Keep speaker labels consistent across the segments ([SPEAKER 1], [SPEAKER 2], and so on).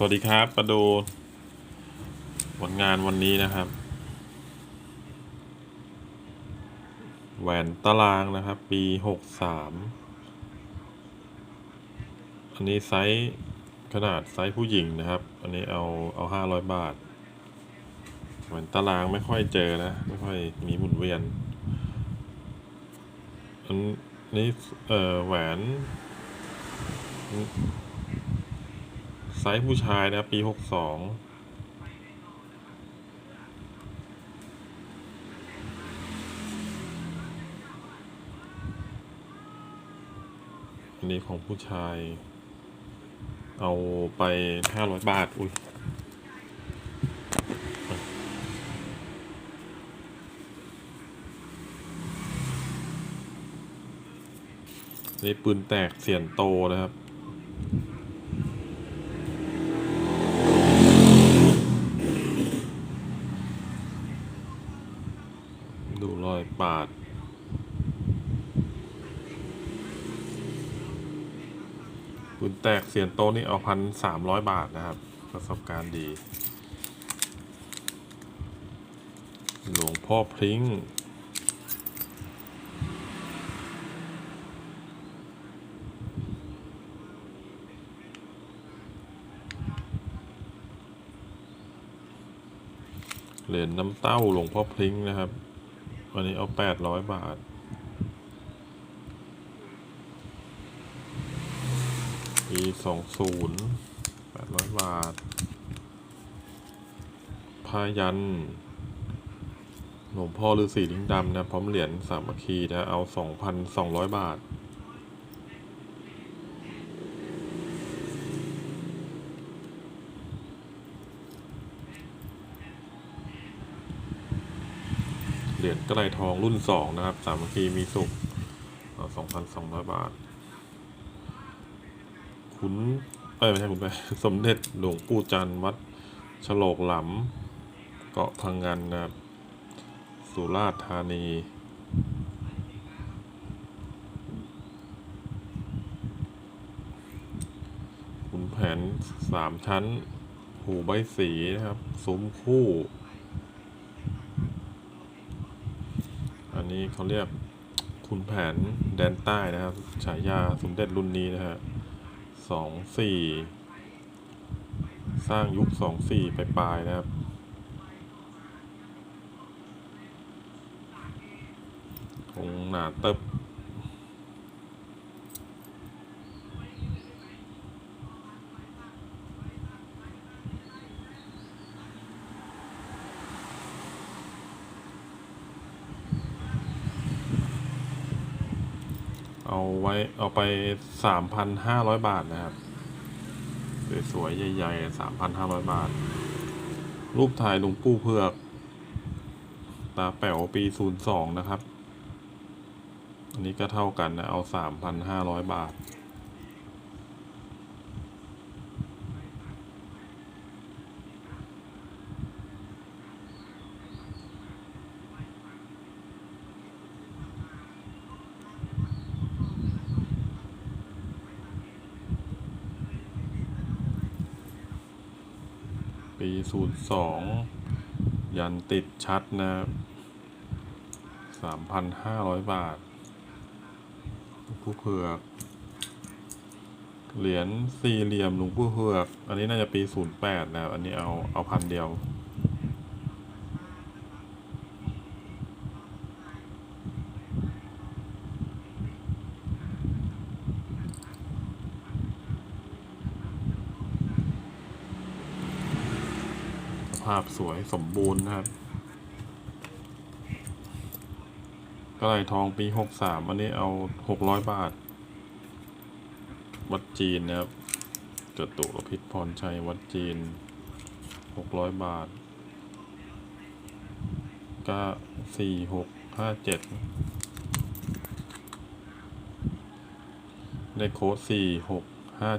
[SPEAKER 1] สวัสดีครับมาดูผลงานวันนี้นะครับ แหวนตารางนะครับ ปีหกสามอันนี้ไซส์ขนาดไซส์ผู้หญิงนะครับ อันนี้เอาเอาห้าร้อยบาท แหวนตารางไม่ค่อยเจอนะ ไม่ค่อยมีหมุนเวียน อันนี้เอ่อแหวน ส์ผู้ชายนะปีหกสองอันนี้ของผู้ชาย เอาไปห้าร้อยบาท อุ้ยนี่ปืนแตกเสียนโตนะครับ ดูรอยปาด ปืนแตกเสียนโตนี่เอาพันสามร้อยบาทนะครับ ประสบการณ์ดี หลวงพ่อพริ้งเหรียญน้ำเต้าหลวงพ่อพริ้งนะครับอันนี้เอาแปดร้อยบาท ปีสองศูนย์แปดร้อยบาทพายันหลวงพ่อฤาษีลิงดำนะ พร้อมเหรียญสามัคคีนะเอาสองพันสองร้อยบาท เหรียญกระไรทองรุ่นสองนะครับ สามัคคีมีสุขสองพันสองร้อยบาท ขุนเอ้ยไม่ใช่ขุนไปสมเด็จหลวงปู่จันทร์วัดฉลกหลำเกาะพังงานนะครับ สุราษฎร์ธานี ขุนแผนสามชั้น หูใบสีนะครับ ซุ้มคู่ อันนี้เขาเรียกขุนแผนแดนใต้นะครับ ฉายาสมเด็จรุ่นนี้นะฮะ สองสี่สร้างยุคสองสี่ปลายนะครับ คงหนาเติบ เอาไว้เอาไปสามพันห้าร้อยบาทนะครับ สวยๆ ใหญ่ๆสามพันห้าร้อยบาท รูปถ่ายหลวงปู่เผือก ตาแป๋วปีศูนย์สองนะครับ อันนี้ก็เท่ากันนะ เอาสามพันห้าร้อยบาท ปีศูนย์สองยันติดชัดนะสามพันห้าร้อยบาท ผู้เผือก เหรียญสี่เหลี่ยมหลวงผู้เผือก อันนี้น่าจะปีศูนย์แปดนะ อันนี้เอาเอาพันเดียวาพสวยสมบูรณ์นะครับกระไรทองปีหกสามอันนี้เอาหกร้อยบาท วัดจีนนะครับจตุรพิษพรชัยวัดจีนหกร้อยบาทก็สี่หกห้าเจ็ดได้โค้ดสี่หกห้า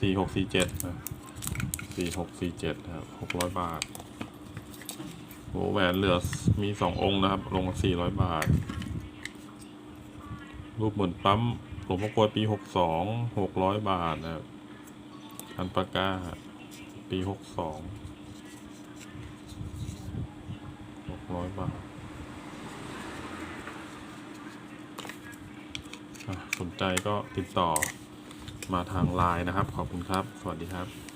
[SPEAKER 1] สี่หกสี่เจ็ดนะสี่หกสี่เจ็ดครับหกร้อยบาท โหแหวนเหลือมีสององค์นะครับ ลงสี่ร้อยบาท รูปเหมือนปั๊มหลวงพ่อกลวยปีหกสองหกร้อยบาทนะครับอันปาก้า ปีหกสองหกร้อยบาทสนใจก็ติดต่อมาทางไลน์นะครับ ขอบคุณครับ สวัสดีครับ